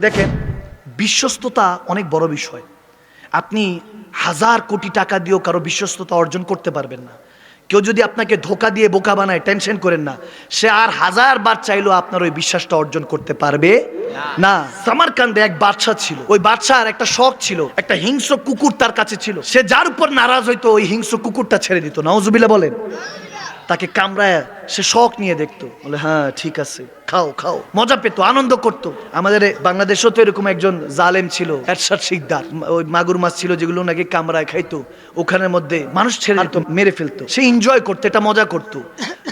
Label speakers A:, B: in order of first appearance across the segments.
A: দেখেন, বিশ্বস্ততা অনেক বড় বিষয়। আপনি হাজার কোটি টাকা দিয়েও কারও বিশ্বস্ততা অর্জন করতে পারবেন না। কেউ যদি আপনাকে ধোকা দিয়ে বোকা বানায়, টেনশন করেন না। সে আর হাজার বার চাইলেও আপনার ওই বিশ্বাসটা অর্জন করতে পারবে না। সামারকান্দে এক বাদশা ছিল। ওই বাদশার একটা শখ ছিল, একটা হিংস্র কুকুর তার কাছে ছিল। সে যার উপর নারাজ হইতো, ওই হিংস্র কুকুরটা ছেড়ে দিত। নাউজুবিল্লাহ বলেন। তাকে কামড়ায় সে শখ নিয়ে দেখতো। বলে হ্যাঁ ঠিক আছে, খাও খাও। মজা পেতো, আনন্দ করতো। আমাদের বাংলাদেশেও তো এরকম একজন জালেম ছিল, এরশাদ শিকদার, ওই মাগুর মাছ ছিল যেগুলো নাকি কামড়ায় খাইতো। ওখানের মধ্যে মানুষ ছেড়ে দিত, মেরে ফেলতো। সে এনজয় করতো, এটা মজা করতো।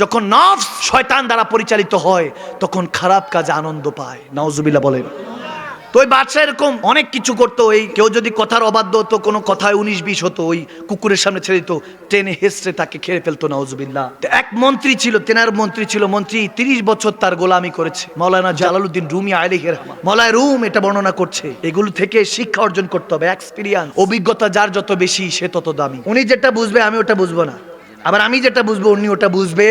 A: যখন নফস শয়তান দ্বারা পরিচালিত হয়, তখন খারাপ কাজে আনন্দ পায়। নাউজুবিল্লাহ বলেন। তো ওই বাদশাহ এরকম অনেক কিছু করতো, ওই কেউ যদি কথার অবাধ্য হতো, কোনো কথায় উনিশ বিশ হতো, ওই কুকুরের সামনে ছেড়ে দিত ট্রেনে হেসড়ে তাকে খেয়ে ফেলতো, নাউজুবিল্লাহ। তো এক মন্ত্রী ছিল, তেনার মন্ত্রী ছিল, মন্ত্রী তিরিশ বছর তার গোলামি করেছে, মৌলানা জালালউদ্দিন রুমি আলিহের মলায় রুম এটা বর্ণনা করছে, এগুলো থেকে শিক্ষা অর্জন করতে হবে এক্সপিরিয়েন্স অভিজ্ঞতা যার যত বেশি, সে তত দামি। উনি যেটা বুঝবে, আমি ওটা বুঝব না। আবার আমি যেটা বুঝব, উনি ওটা বুঝবে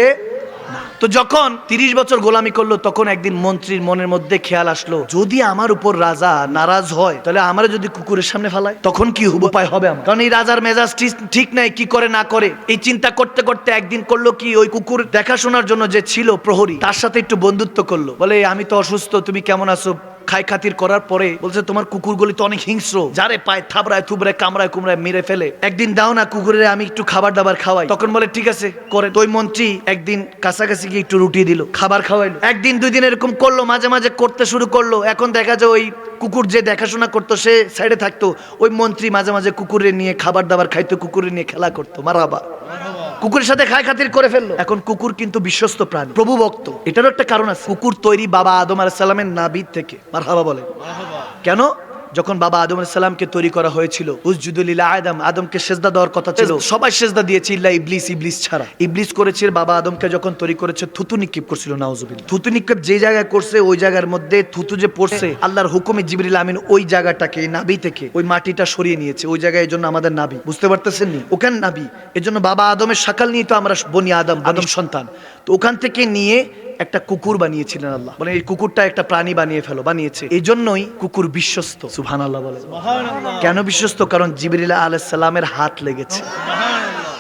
A: তো যখন তিরিশ বছর গোলামি করল, তখন একদিন মন্ত্রীর মনের মধ্যে খেয়াল আসলো, যদি আমার উপর রাজা নারাজ হয়, তাহলে আমার যদি কুকুরের সামনে ফালায়, তখন কি উপায় হবে আমার? কারণ এই রাজার মেজাজ ঠিক নাই, কি করে না করে? এই চিন্তা করতে করতে একদিন করল কি, ওই কুকুর দেখাশোনার জন্য যে ছিল প্রহরী, তার সাথে একটু বন্ধুত্ব করল। বলে আমি তো অসুস্থ, তুমি কেমন আছো? খাই খাতির করার পরে বলছে, তোমার কুকুরগুলি তো অনেক হিংস্র। যারে পায় থাবড়ায় থুবড়ায়, কামড়ায় কুমড়ায় মেরে ফেলে। একদিন দাও না কুকুরের, আমি একটু খাবার দাবার খাওয়াই। তখন বলে, ঠিক আছে। করে তো মন্ত্রী একদিন কাছাকাছি গিয়ে একটু রুটি দিল, খাবার খাওয়াইলো। একদিন দুই দিন এরকম করল, মাঝে মাঝে করতে শুরু করল। এখন দেখা যায় ওই কুকুর যে দেখাশোনা করতো, সে সাইডে থাকতো। ওই মন্ত্রী মাঝে মাঝে কুকুরে নিয়ে খাবার দাবার খাইতো কুকুরে নিয়ে খেলা করতো। মারাবা কুকুরের সাথে খায় খাতির করে ফেলল। এখন কুকুর কিন্তু বিশ্বস্ত প্রাণী। প্রভু ভক্ত। এটারও একটা কারণ আছে। কুকুর তৈরি বাবা আদম আলাইসাল্লামের নাবিদ থেকে। মার হাবা বলে কেন? যখন বাবা আদম আলাইসাল্লামকে তৈরি করা হয়েছিল উসজুদুলিল্লাহ আদম আদমকে সেজদা দেওয়ার কথা ছিল। সবাই সেজদা দিয়েছে ইল্লা ইবলিস ইবলিস ছাড়া। ইবলিস করেছে বাবা আদমকে যখন তৈরি করেছে থুতু নিক্ষেপ করছিল নাউজুবিল্লাহ। থুতু নিক্ষেপ যে জায়গায় করছে ওই জায়গার মধ্যে থুতু যে পড়ছে আল্লাহর হুকুমে জিবরিল আমিন ওই জায়গাটাকে নাবি থেকে ওই মাটিটা সরিয়ে নিয়েছে। ওই জায়গায় এই জন্য আমাদের নাবি বুঝতে পারতেছেন নি ওখানে নাবি এজন্য বাবা আদমের সাকাল নিয়ে তো আমরা বনি আদম আদম সন্তান। তো ওখান থেকে নিয়ে একটা কুকুর বানিয়েছিলেন আল্লাহ। মানে এই কুকুরটা একটা প্রাণী বানিয়ে ফেলো বানিয়েছে। এই জন্যই কুকুর বিশ্বস্ত। সুবহান আল্লাহ বলে কেন বিশ্বস্ত? কারণ জিবরিল আলাইহিস সালামের হাত লেগেছে।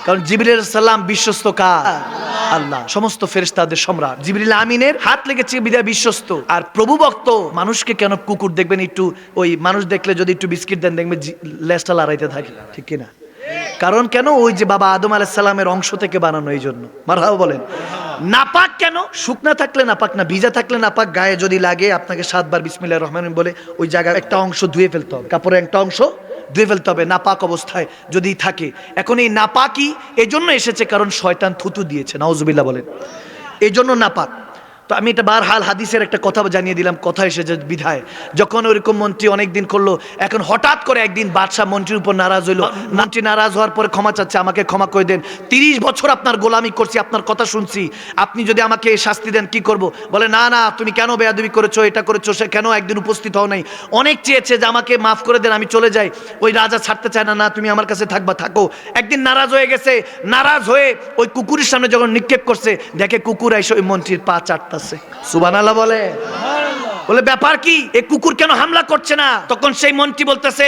A: কারণ জিবরিল সালাম বিশ্বস্ত কার? আল্লাহ। সমস্ত ফেরেশতাদের সম্রাট। জিবরিল আমিনের হাত লেগেছে বিদায় বিশ্বস্ত। আর প্রভু ভক্ত মানুষকে কেন কুকুর দেখবেন একটু ওই মানুষ দেখলে যদি একটু বিস্কিট দেন দেখবেন লেজটা লড়াইতে থাকে। ঠিক কিনা? কারণ কেন? ওই যে বাবা আদম আলাইহিস সালামের অংশ থেকে বানানো এই জন্য। মারহাবা বলেন। নাপাক কেন? শুকনা থাকলে নাপাক না, ভিজা থাকলে নাপাক, গায়ে যদি লাগে আপনাকে সাতবার বিসমিল্লাহির রহমান বলে ওই জায়গার একটা অংশ ধুয়ে ফেলতে হবে। কাপড়ের একটা অংশ ধুয়ে ফেলতে হবে, নাপাক অবস্থায় যদি থাকে। এখন এই নাপাকই এই জন্য এসেছে কারণ শয়তান থুতু দিয়েছে, নাউজুবিল্লাহ বলেন। এই জন্য নাপাক। তো আমি এটা বার হাল হাদিসের একটা কথা জানিয়ে দিলাম কথা এসেছে বিধায়। যখন ওরকম মন্ত্রী অনেকদিন করল এখন হঠাৎ করে একদিন বাদশাহ মন্ত্রীর উপর নারাজ হইল। মন্ত্রী নারাজ হওয়ার পরে ক্ষমা চাচ্ছে আমাকে ক্ষমা করে দেন। তিরিশ বছর আপনার গোলামি করছি আপনার কথা শুনছি। আপনি যদি আমাকে শাস্তি দেন কি করব? বলে না না তুমি কেন বেয়াদবি করেছ এটা করেছ সে কেন একদিন উপস্থিত হও নাই? অনেক চেয়েছে যে আমাকে মাফ করে দেন আমি চলে যাই। ওই রাজা ছাড়তে চায় না না তুমি আমার কাছে থাকবা থাকো। একদিন নারাজ হয়ে গেছে নারাজ হয়ে ওই কুকুরের সামনে যখন নিক্ষেপ করছে দেখে কুকুর এসে ওই মন্ত্রীর পা চাটতাছে সুবানাল্লাহ বলে। বলে, ব্যাপার কি? এই কুকুর কেন হামলা করছে না? তখন সেই মন্ত্রী বলতেছে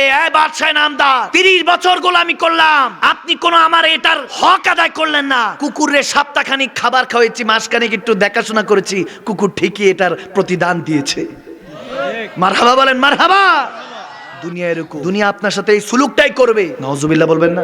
A: তিরিশ বছর গোলামি করলাম। আপনি কোন আমার এটার হক আদায় করলেন না। কুকুরের সপ্তাহখানিক খাবার খাওয়াইছি, মাসখানিক একটু দেখাশোনা করেছি। কুকুর ঠিকই এটার প্রতিদান দিয়েছে। মারহাবা বলেন, মারহাবা! দুনিয়া এরকম। দুনিয়া আপনার সাথে এই সুলুকটাই করবে। নজুবিল্লাহ বলবেন না?